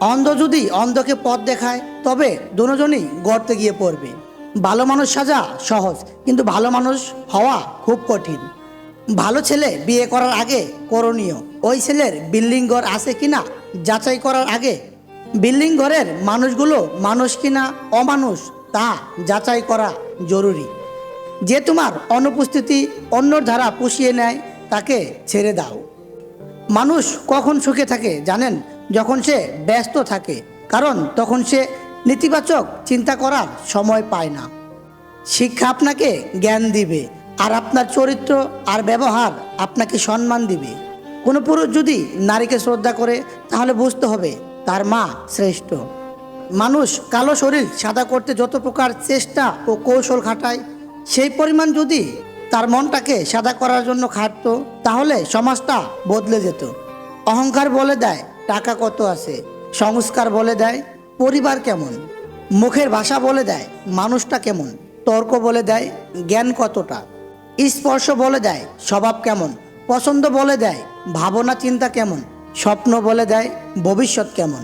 অন্ধ যদি অন্ধকে পথ দেখায়, তবে দুজনই গর্তে গিয়ে পড়বে। ভালো মানুষ সাজা সহজ, কিন্তু ভালো মানুষ হওয়া খুব কঠিন। ভালো ছেলে বিয়ে করার আগে করণীয়, ওই ছেলের বিল্ডিং ঘর আছে কিনা যাচাই করার আগে। বিল্ডিং ঘরের মানুষগুলো মানুষ কিনা অমানুষ, তা যাচাই করা জরুরি। যে তোমার অনুপস্থিতি অন্যর ধারা পুষিয়ে নেয়, তাকে ছেড়ে দাও। মানুষ কখন সুখে থাকে জানেন? যখন সে ব্যস্ত থাকে, কারণ তখন সে নেতিবাচক চিন্তা করার সময় পায় না। শিক্ষা আপনাকে জ্ঞান দিবে, আর আপনার চরিত্র আর ব্যবহার আপনাকে সম্মান দিবে। কোনো পুরুষ যদি নারীকে শ্রদ্ধা করে, তাহলে বুঝতে হবে তার মা শ্রেষ্ঠ। মানুষ কালো শরীর সাদা করতে যত প্রকার চেষ্টা ও কৌশল খাটায়, সেই পরিমাণ যদি তার মনটাকে সাদা করার জন্য খাটতো, তাহলে সমাজটা বদলে যেত। অহংকার বলে দেয় টাকা কত আছে? সংস্কার বলে দেয়, পরিবার কেমন? মুখের ভাষা বলে দেয়, মানুষটা কেমন? তর্ক বলে দেয়, জ্ঞান কতটা? স্পর্শ বলে দেয়, স্বভাব কেমন? পছন্দ বলে দেয়, ভাবনা চিন্তা কেমন? স্বপ্ন বলে দেয়, ভবিষ্যৎ কেমন?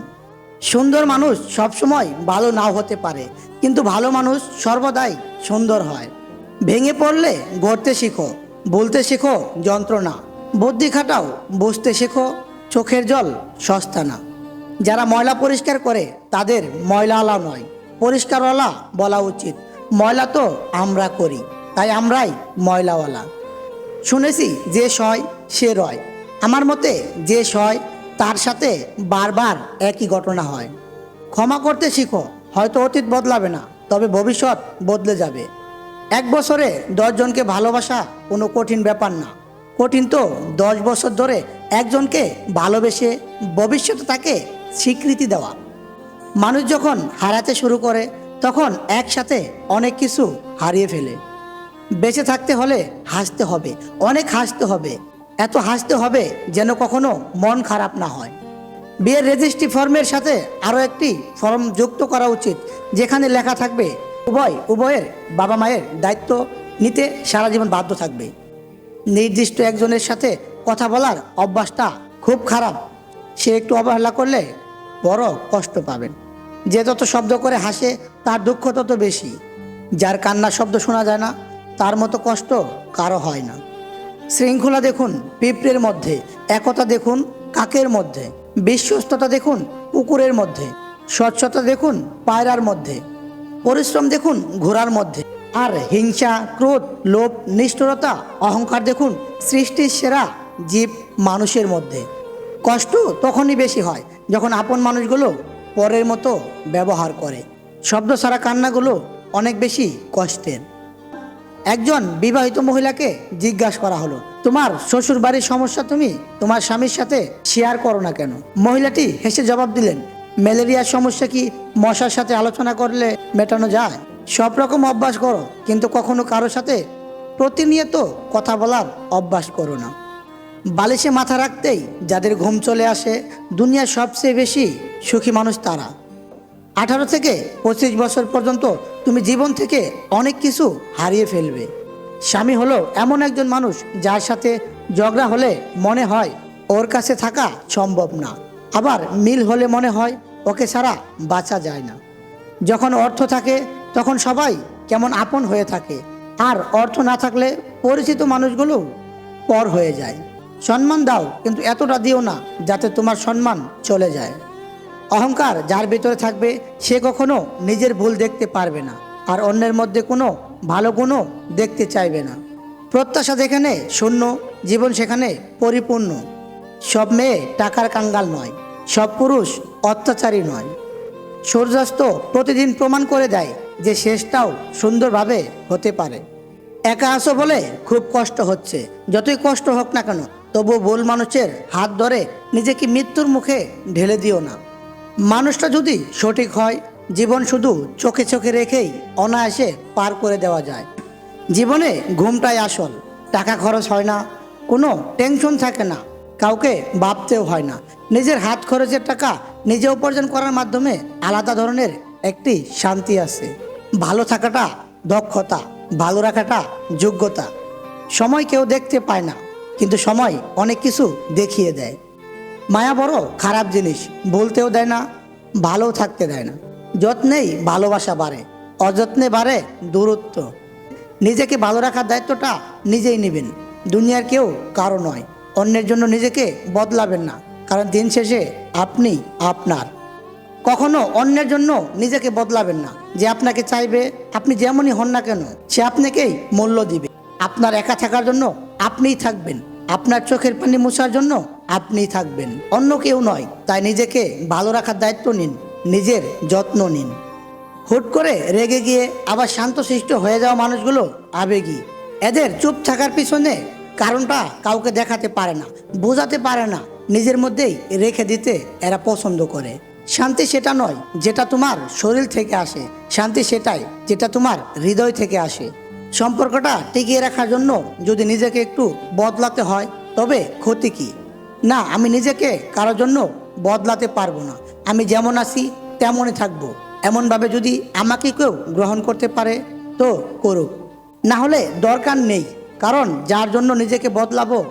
সুন্দর মানুষ সবসময় ভালো নাও হতে পারে, কিন্তু ভালো মানুষ সর্বদাই সুন্দর হয়। ভেঙে পড়লে গড়তে শিখো, বলতে শেখো যন্ত্রণা, বুদ্ধি খাটাও বসতে শেখো চোখের জল সস্তা না। যারা ময়লা পরিষ্কার করে, তাদের ময়লাওয়ালা নয়। পরিষ্কারওয়ালা বলা উচিত, ময়লা তো আমরা করি, তাই আমরাই ময়লাওয়ালা। শুনেছি যে সয়, সে রয়। আমার মতে যে সয়, তার সাথে বারবার একই ঘটনা হয়। ক্ষমা করতে শিখো, হয়তো অতীত বদলাবে না, তবে ভবিষ্যৎ বদলে যাবে। এক বছরে দশজনকে ভালোবাসা কোনো কঠিন ব্যাপার না। কঠিন তো দশ বছর ধরে একজনকে ভালোবেসে ভবিষ্যতে তাকে স্বীকৃতি দেওয়া। মানুষ যখন হারাতে শুরু করে, তখন একসাথে অনেক কিছু হারিয়ে ফেলে। বেঁচে থাকতে হলে হাসতে হবে, অনেক হাসতে হবে। এত হাসতে হবে যেন কখনো মন খারাপ না হয়। বিয়ের রেজিস্ট্রি ফর্মের সাথে আরও একটি ফর্ম যুক্ত করা উচিত, যেখানে লেখা থাকবে, উভয়, উভয়ের বাবা মায়ের দায়িত্ব নিতে সারা জীবন বাধ্য থাকবে। নির্দিষ্ট একজনের সাথে কথা বলার অভ্যাসটা খুব খারাপ। সে একটু অবহেলা করলে বড় কষ্ট পাবেন যে যত শব্দ করে হাসে, তার দুঃখ তত বেশি। যার কান্নার শব্দ শোনা যায় না, তার মতো কষ্ট কারও হয় না। শৃঙ্খলা দেখুন, পিঁপড়ের মধ্যে। একতা দেখুন, কাকের মধ্যে। বিশ্বস্ততা দেখুন, পুকুরের মধ্যে। স্বচ্ছতা দেখুন, পায়রার মধ্যে। পরিশ্রম দেখুন, ঘোড়ার মধ্যে। আর হিংসা, ক্রোধ, লোভ, নিষ্ঠুরতা, অহংকার দেখুন, সৃষ্টির সেরা জীব মানুষের মধ্যে। কষ্ট তখনই বেশি হয় যখন আপন মানুষগুলো পরের মতো ব্যবহার করে। শব্দ ছাড়া কান্নাগুলো অনেক বেশি কষ্টের। একজন বিবাহিত মহিলাকে জিজ্ঞাসা করা হলো, তোমার শ্বশুর বাড়ির সমস্যা তুমি তোমার স্বামীর সাথে শেয়ার করো না কেন? মহিলাটি হেসে জবাব দিলেন, ম্যালেরিয়ার সমস্যা কি মশার সাথে আলোচনা করলে মেটানো যায়? সব রকম অভ্যাস করো, কিন্তু কখনো কারোর সাথে প্রতিনিয়ত কথা বলার অভ্যাস করো না। বালিশে মাথা রাখতেই যাদের ঘুম চলে আসে, দুনিয়ার সবচেয়ে বেশি সুখী মানুষ তারা। আঠারো থেকে পঁচিশ বছর পর্যন্ত তুমি জীবন থেকে অনেক কিছু হারিয়ে ফেলবে। স্বামী হলো এমন একজন মানুষ যার সাথে ঝগড়া হলে মনে হয় ওর কাছে থাকা সম্ভব না। আবার মিল হলে মনে হয় ওকে ছাড়া বাঁচা যায় না। যখন অর্থ থাকে, তখন সবাই কেমন আপন হয়ে থাকে। আর অর্থ না থাকলে পরিচিত মানুষগুলো পর হয়ে যায়। সম্মান দাও, কিন্তু এতটা দিও না যাতে তোমার সম্মান চলে যায়। অহংকার যার ভিতরে থাকবে, সে কখনো নিজের ভুল দেখতে পারবে না, আর অন্যের মধ্যে কোনো ভালো গুণও দেখতে চাইবে না। প্রত্যাশা যেখানে শূন্য, জীবন সেখানে পরিপূর্ণ। সব মেয়ে টাকার কাঙ্গাল নয়, সব পুরুষ অত্যাচারী নয়। সূর্যাস্ত প্রতিদিন প্রমাণ করে দেয় যে শেষটাও সুন্দরভাবে হতে পারে। একা আসো বলে খুব কষ্ট হচ্ছে, যতই কষ্ট হোক না কেন তবু ভুল মানুষের হাত ধরে নিজেকে মৃত্যুর মুখে ঢেলে দিও না। মানুষটা যদি সঠিক হয়, জীবন শুধু চোখে চোখে রেখেই অনায়াসে পার করে দেওয়া যায়। জীবনে ঘুমটাই আসল, টাকা খরচ হয় না, কোনো টেনশন থাকে না, কাউকে ভাবতেও হয় না। নিজের হাত খরচের টাকা নিজে উপার্জন করার মাধ্যমে আলাদা ধরনের একটি শান্তি আছে। ভালো থাকাটা দক্ষতা, ভালো রাখাটা যোগ্যতা। সময় কেউ দেখতে পায় না। কিন্তু সময় অনেক কিছু দেখিয়ে দেয়। মায়া বড় খারাপ জিনিস, বলতেও দেয় না, ভালোও থাকতে দেয় না। যত্নেই ভালোবাসা বাড়ে, অযত্নে বাড়ে দূরত্ব। নিজেকে ভালো রাখার দায়িত্বটা নিজেই নেবেন। দুনিয়ার কেউ কারও নয়, অন্যের জন্য নিজেকে বদলাবেন না, কারণ দিন শেষে আপনি আপনার। কখনো অন্যের জন্য নিজেকে বদলাবেন না, যে আপনাকে চাইবে, আপনি যেমনই হন না কেন, সে আপনাকেই মূল্য দিবে। আপনার একা থাকার জন্য আপনিই থাকবেন। আপনার চোখের পানি মোছার জন্য আপনিই থাকবেন। অন্য কেউ নয়, তাই নিজেকে ভালো রাখার দায়িত্ব নিন, নিজের যত্ন নিন। হুট করে রেগে গিয়ে আবার শান্তশিষ্ট হয়ে যাওয়া মানুষগুলো আবেগী। এদের চুপ থাকার পিছনে কারণটা কাউকে দেখাতে পারে না, বোঝাতে পারে না। নিজের মধ্যেই রেখে দিতে এরা পছন্দ করে। শান্তি সেটা নয়, যেটা তোমার শরীর থেকে আসে। শান্তি সেটাই, যেটা তোমার হৃদয় থেকে আসে। সম্পর্কটা টিকিয়ে রাখার জন্য যদি নিজেকে একটু বদলাতে হয়, তবে ক্ষতি কি? না, আমি নিজেকে কারোর জন্য বদলাতে পারব না। আমি যেমন আছি, তেমনই থাকব। এমনভাবে যদি আমাকে কেউ গ্রহণ করতে পারে, তো করুক। না হলে দরকার নেই, কারণ যার জন্য নিজেকে বদলাবো,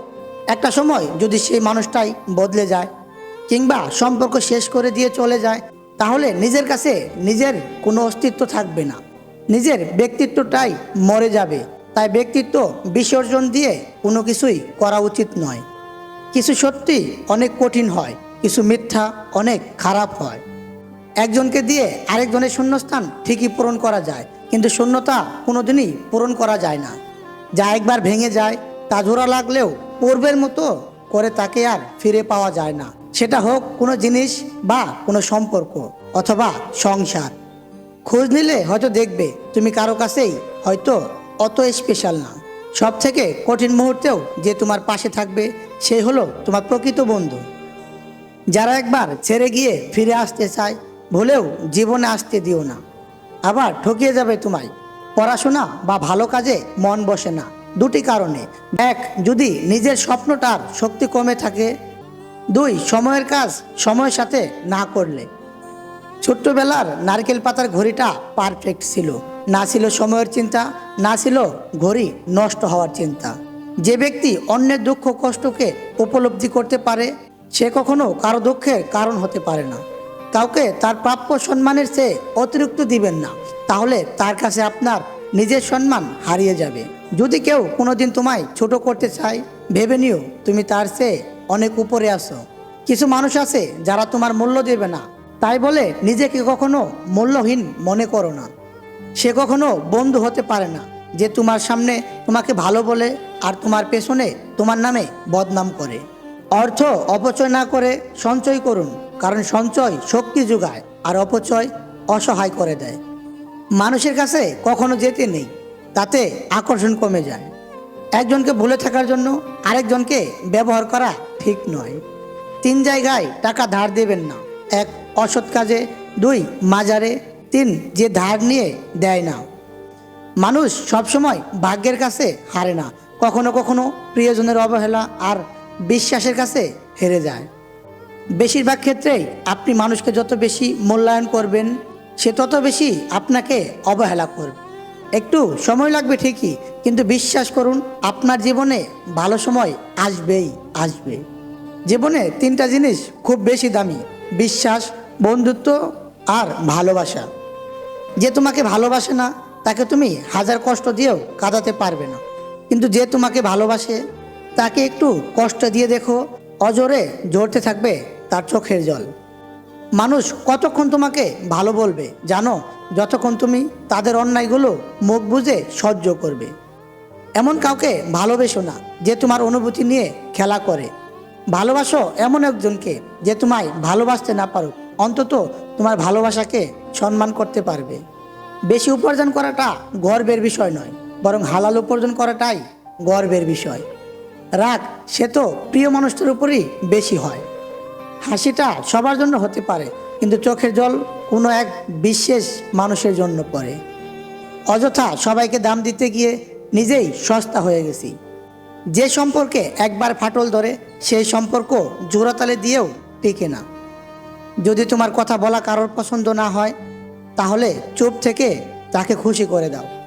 একটা সময় যদি সেই মানুষটাই বদলে যায়, কিংবা সম্পর্ক শেষ করে দিয়ে চলে যায়, তাহলে নিজের কাছে নিজের কোনো অস্তিত্ব থাকবে না। নিজের ব্যক্তিত্বটাই মরে যাবে। তাই ব্যক্তিত্ব বিসর্জন দিয়ে কোনো কিছুই করা উচিত নয়। কিছু সত্যি অনেক কঠিন হয়, কিছু মিথ্যা অনেক খারাপ হয়। একজনকে দিয়ে আরেকজনের শূন্যস্থান ঠিকই পূরণ করা যায়, কিন্তু শূন্যতা কোনোদিনই পূরণ করা যায় না। যা একবার ভেঙে যায়, তা জোড়া লাগলেও পূর্বের মতো করে তাকে আর ফিরে পাওয়া যায় না। সেটা হোক কোনো জিনিস বা কোনো সম্পর্ক অথবা সংসার। খোঁজ নিলে হয়তো দেখবে তুমি কারও কাছেই হয়তো অত স্পেশাল না। সব থেকে কঠিন মুহূর্তেও যে তোমার পাশে থাকবে, সে হলো তোমার প্রকৃত বন্ধু। যারা একবার ছেড়ে গিয়ে ফিরে আসতে চায়, ভুলেও জীবনে আসতে দিও না। আবার ঠকিয়ে যাবে তোমায়। পড়াশোনা বা ভালো কাজে মন বসে না। দুটি কারণে। এক, যদি নিজের স্বপ্নটার শক্তি কমে থাকে। দুই, সময়ের কাজ সময়ের সাথে না করলে। ছোট্টবেলার নারকেল পাতার ঘড়িটা পারফেক্ট ছিল। না ছিল সময়ের চিন্তা, না ছিল ঘড়ি নষ্ট হওয়ার চিন্তা। যে ব্যক্তি অন্যের দুঃখ কষ্টকে উপলব্ধি করতে পারে, সে কখনো কারও দুঃখের কারণ হতে পারে না। কাউকে তার প্রাপ্য সম্মানের চেয়ে অতিরিক্ত দিবেন না। তাহলে তার কাছে আপনার নিজের সম্মান হারিয়ে যাবে। যদি কেউ কোনোদিন তোমায় ছোট করতে চায়, ভেবে নিও, তুমি তার চেয়ে অনেক উপরে আসো কিছু মানুষ আছে যারা তোমার মূল্য দেবে না। তাই বলে নিজেকে কখনো মূল্যহীন মনে করো না। সে কখনো বন্ধু হতে পারে না যে তোমার সামনে তোমাকে ভালো বলে আর তোমার পেছনে তোমার নামে বদনাম করে। অর্থ অপচয় না করে সঞ্চয় করুন, কারণ সঞ্চয় শক্তি যোগায় আর অপচয় অসহায় করে দেয়। মানুষের কাছে কখনো যেতে নেই, তাতে আকর্ষণ কমে যায়। একজনকে ভুলে থাকার জন্য আরেকজনকে ব্যবহার করা ঠিক নয়। তিন জায়গায় টাকা ধার দেবেন না, এক অসৎ কাজে, দুই, মাজারে, তিন, যে ধার নিয়ে দেয় না। মানুষ সবসময় ভাগ্যের কাছে হারে না। কখনো কখনো প্রিয়জনের অবহেলা আর বিশ্বাসের কাছে হেরে যায়। বেশিরভাগ ক্ষেত্রেই আপনি মানুষকে যত বেশি মূল্যায়ন করবেন, সে তত বেশি আপনাকে অবহেলা করবে। একটু সময় লাগবে ঠিকই, কিন্তু বিশ্বাস করুন, আপনার জীবনে ভালো সময় আসবেই, আসবে। জীবনে তিনটা জিনিস খুব বেশি দামি, বিশ্বাস বন্ধুত্ব আর ভালোবাসা। যে তোমাকে ভালোবাসে না, তাকে তুমি হাজার কষ্ট দিয়েও কাঁদাতে পারবে না। কিন্তু যে তোমাকে ভালোবাসে, তাকে একটু কষ্ট দিয়ে দেখো, অজরে জড়তে থাকবে তার চোখের জল। মানুষ কতক্ষণ তোমাকে ভালো বলবে জানো? যতক্ষণ তুমি তাদের অন্যায়গুলো মুখ বুঝে সহ্য করবে। এমন কাউকে ভালোবেসো না যে তোমার অনুভূতি নিয়ে খেলা করে। ভালোবাসো এমন একজনকে যে তোমায় ভালোবাসতে না পারুক। অন্তত তোমার ভালোবাসাকে সম্মান করতে পারবে। বেশি উপার্জন করাটা গর্বের বিষয় নয়, বরং হালাল উপার্জন করাটাই গর্বের বিষয়। রাগ, সে তো প্রিয় মানুষটার উপরই বেশি হয়। হাসিটা সবার জন্য হতে পারে, কিন্তু চোখের জল কোনো এক বিশেষ মানুষের জন্য পড়ে। অযথা সবাইকে দাম দিতে গিয়ে নিজেই সস্তা হয়ে গেছি। যে সম্পর্কে একবার ফাটল ধরে, সেই সম্পর্ক জোড়াতালে দিয়েও টিকে না। যদি তোমার কথা বলা কারোর পছন্দ না হয়, তাহলে চুপ থেকে তাকে খুশি করে দাও।